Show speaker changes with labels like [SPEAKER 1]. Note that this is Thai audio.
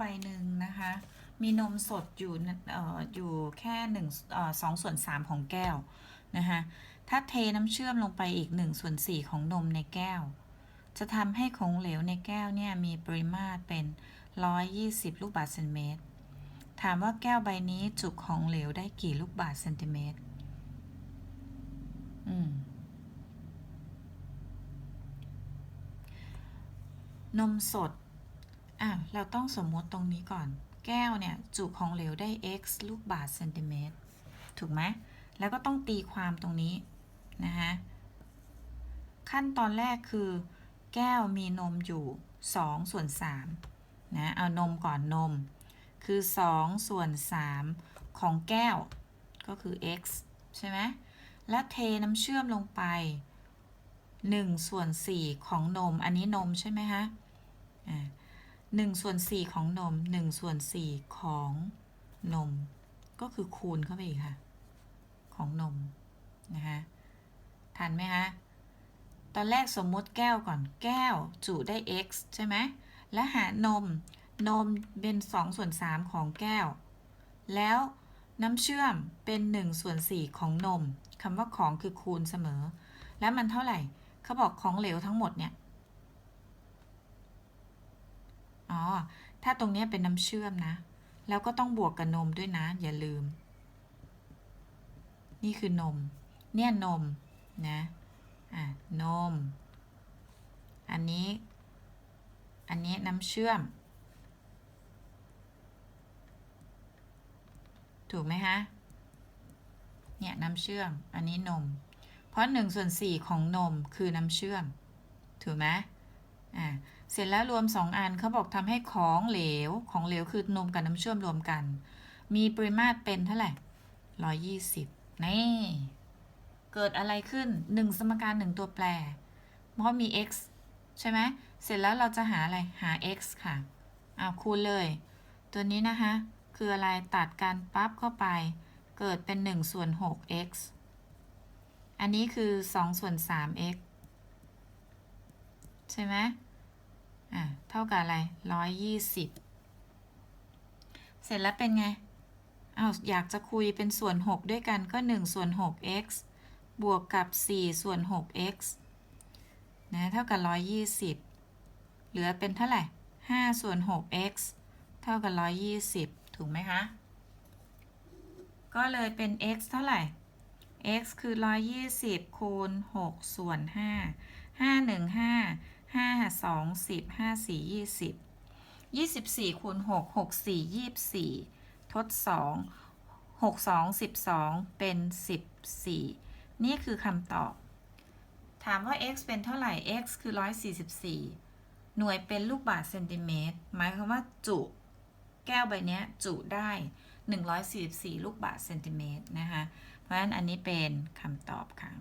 [SPEAKER 1] ใบหนึ่งนะคะ มีนมสดอยู่อออยู่แค่หนึ่งสองส่วนสามของแก้วนะคะ ถ้าเทน้ำเชื่อมลงไปอีกหนึ่งส่วนสี่ของนมในแก้ว จะทำให้ของเหลวในแก้วเนี่ยมีปริมาตรเป็นร้อยยี่สิบลูกบาศก์เซนติเมตร ถามว่าแก้วใบนี้จุของเหลวได้กี่ลูกบาศก์เซนติเมตร อืมนมสด อะเราต้องสมมติตรงนี้ก่อน แก้วเนี่ย จุของเหลวได้ x ลูกบาศก์เซนติเมตร ถูกไหม แล้วก็ต้องตีความตรงนี้ นะคะขั้นตอนแรกคือ แก้วมีนมอยู่ 2 ส่วน3นะ เอานมก่อนนม คือ 2 ส่วน 3 ของแก้ว ก็คือ x ใช่ไหม แล้วเทน้ำเชื่อมลงไป 1 ส่วน 4 ของนม อันนี้นมใช่ไหมคะอ่า หนึ่งส่วนสี่ของนมหนึ่งส่วนสี่ของนม ก็คือคูณเข้าไปอีกค่ะ ของนม นะคะทันไหมคะตอนแรกสมมติแก้วก่อนแก้วจุได้ x ใช่ไหมและหานมนมเป็น2ส่วน3ของแก้ว แล้วน้ำเชื่อมเป็น1ส่วน4ของนมคำว่าของคือคูณเสมอ แล้วมันเท่าไหร่เขาบอกของเหลวทั้งหมดเนี่ย อ๋อ ถ้าตรงนี้เป็นน้ำเชื่อมนะ แล้วก็ต้องบวกกับนมด้วยนะ อย่าลืม นี่คือนม เนี่ยนมนะ อะ นม อันนี้ อันนี้น้ำเชื่อม ถูกไหมคะเนี่ยน้ำเชื่อม อันนี้นม เพราะ1ส่วน4ของนมคือน้ำเชื่อม ถูกไหม อ่าเสร็จแล้วรวม 2 อันเขาบอกทำให้ของเหลว ของเหลวคือนมกับน้ำเชื่อมรวมกัน มีปริมาตรเป็นเท่าไหร่120นี่ เกิดอะไรขึ้น 1 สมการ 1 ตัวแปร เพราะมี x ใช่ไหม เสร็จแล้วเราจะหาอะไร หา x ค่ะอ้าวคูณเลย ตัวนี้นะคะ คืออะไร ตัดกันปั๊บเข้าไป เกิดเป็น1ส่วน 6x อันนี้คือ2ส่วน 3x ใช่ไหมอะเท่ากับอะไร120เสร็จแล้วเป็นไงอ้าวอยากจะคุยเป็นส่วน 6 ด้วยกันก็ 1 ส่วน 6x บวกกับ 4 ส่วน 6x นะเท่ากับ 120 เหลือเป็นเท่าไหร่ 5 ส่วน 6x เท่ากับ 120 ถูกไหมคะ ก็เลยเป็น x เท่าไหร่ x คือ 120 คูณ 6 ส่วน 5 5 1 5 5 2 10 5 4 20 24คูณ6 6 4 24ทด2 6 2 12เป็น14นี่คือคำตอบ ถามว่า x เป็นเท่าไหร่ x คือ144หน่วยเป็นลูกบาศก์เซนติเมตร หมายความว่าจุ แก้วใบนี้จุได้ 144 ลูกบาศก์เซนติเมตรนะคะ เพราะฉะนั้นอันนี้เป็นคำตอบค่ะ